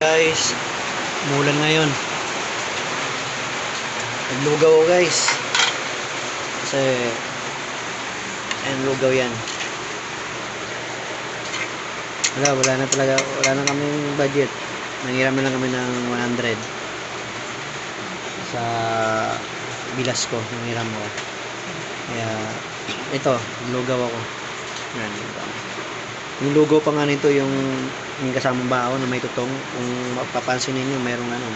Guys, mulan ngayon. Naglugaw ako guys. Kasi, ayun lugaw yan. Wala, wala na talaga, wala na kaming budget. Nangiram na lang kami ng 100. Sa bilas ko, nangiram ako. Kaya, ito, lugaw ako. Yan, ito. Yung logo pa nga nito yung yung kasamang bao na may tutong. Kung mapapansin ninyo, mayroong ano.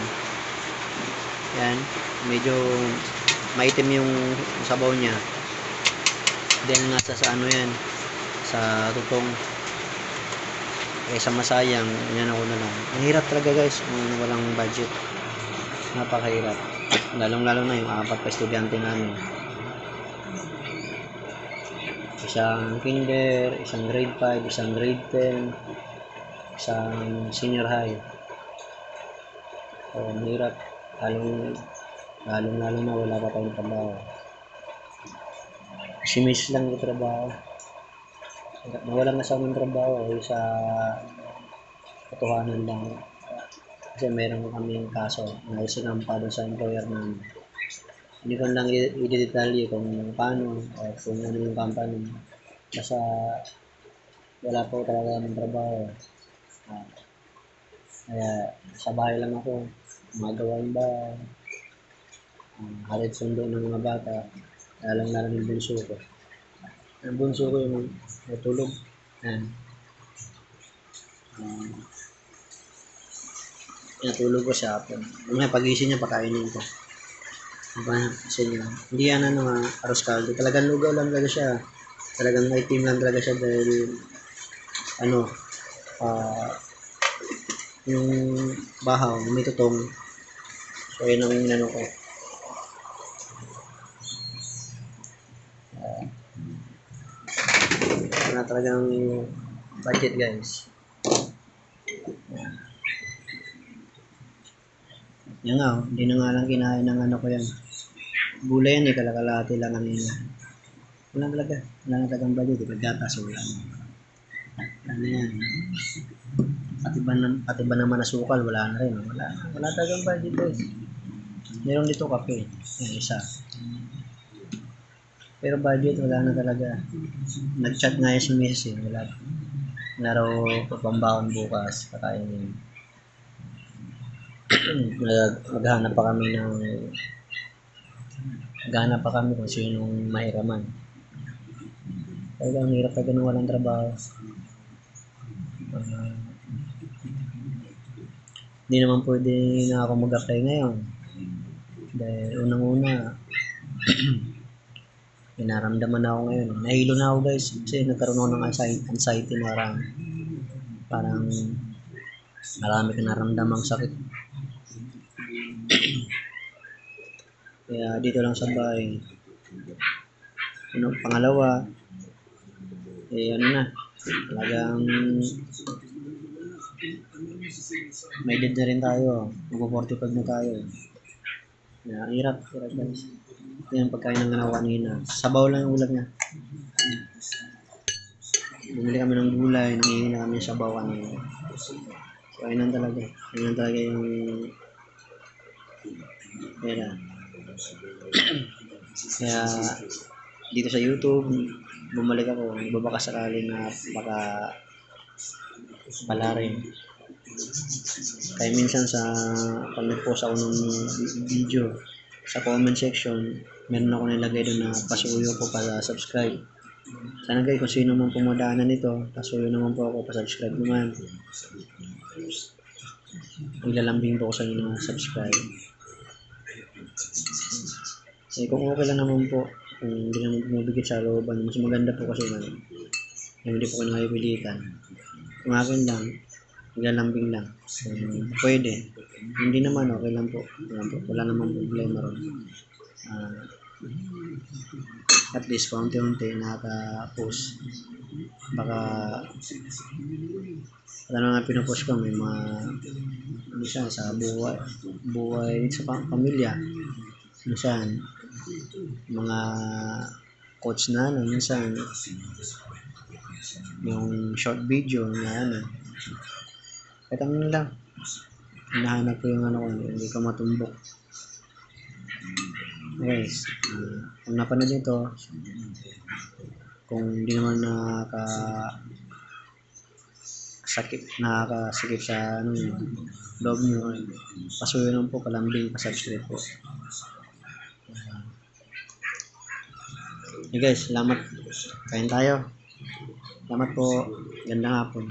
Yan. Medyo maitim yung sabaw niya. Then nasa sa ano yan. Sa tutong. Kaysa masayang, yan ako na lang. Ang hirap talaga guys kung walang budget. Napakahirap. Lalong lalo na yung apat pa estudyante namin. Isang kinder, isang grade 5, isang grade 10, isang senior high. So, ang hirap. Lalong, lalong lalo na wala pa tayong trabaho. Si miss lang yung trabaho. Nawalan na sa aming trabaho eh, sa katotohanan lang. Kasi meron kaming kaso na isinampa doon sa employer namin. Hindi ko lang i-detalye kung paano o kung ano yung company. Basta wala po talaga ng trabaho. Ah, kaya sa bahay lang ako, gumagawa yung bahay. Um, halit sundo ng mga bata. Kaya lang yung bunso ko. Ang bunso ko yung natulog. Yan. Um, natulog ko siya hapon. May pagising niya, pakainin ko. Diba, kasi. Hindi yan ano nga, arroz caldo. Talagang lugaw lang talaga siya. Talagang itim lang talaga siya dahil ano, ah, yung bahaw, may tutong. So, yun ang inano ko. Ah, wala talagang budget guys. Yan nga, oh, hindi na nga lang kinain ng ano ko yan. Gulay yan eh, kalakalati lang kanina. Wala talaga, wala na talagang budget, eh, paggatas, wala na. Ano yan? Pati ba, na, pati ba naman na sukal, wala na rin. Wala, wala talagang budget guys. Meron dito kape, yan isa. Pero budget, wala na talaga. Nag-chat nga yung si Miss eh, wala. Wala raw pambawon bukas, kakainin. Nag- maghanap pa kami ng maghanap pa kami kung sinong mahiraman. Talaga ang hirap talaga nung walang trabaho. Ah, Hindi naman pwede na ako mag-apply ngayon. Dahil unang-una, pinaramdaman ako ngayon. Nahilo na ako guys kasi nagkaroon ako ng anxi- anxiety na parang parang marami ka naramdamang sakit. Kaya dito lang sa bahay. Ano, pangalawa, eh ano na, talagang may edad na rin tayo. Mag-45 na tayo. Kaya ang hirap, guys. Ito yung pagkain ng ganawa kanina. Sabaw lang yung ulam niya. Bumili kami ng gulay, nangihingi na kami sabaw kanina. So, ayun lang talaga. Ayun lang talaga yung Kaya, kaya dito sa YouTube, bumalik ako. Baka sakali na baka pala rin. Kaya minsan sa pag nag-post ako ng video sa comment section, meron ako nilagay doon na pasuyo ko para subscribe. Sana guys, kung sino man pumadaanan nito, pasuyo naman po ako, pa-subscribe naman. Maglalambing po ako sa inyo na subscribe. Eh, kung okay lang naman po, kung hindi naman bumibigit sa looban, mas maganda po kasi man, na hindi po kayo nakipilitan. Kung akin lang, maglalambing lang. Kung pwede. Hindi naman, okay lang po. Wala, po. Wala namang problema ron. Ah, at least, kaunti-unti, nakaka-post. Baka, ano nga pinupost ko, may mga, minsan sa buhay, buhay sa pa- pamilya. Minsan, mga coach na ano, minsan yung short video na ano kahit ano lang hinahanap ko yung ano ko, hindi ko matumbok. Guys, uh, kung napanood nyo kung hindi naman nakaka sakit, nakakasikip sa ano yun, loob nyo, pasuyo lang po, kalambing, pasubscribe po. Okay guys, salamat. Kain tayo. Salamat po. Ganda hapon.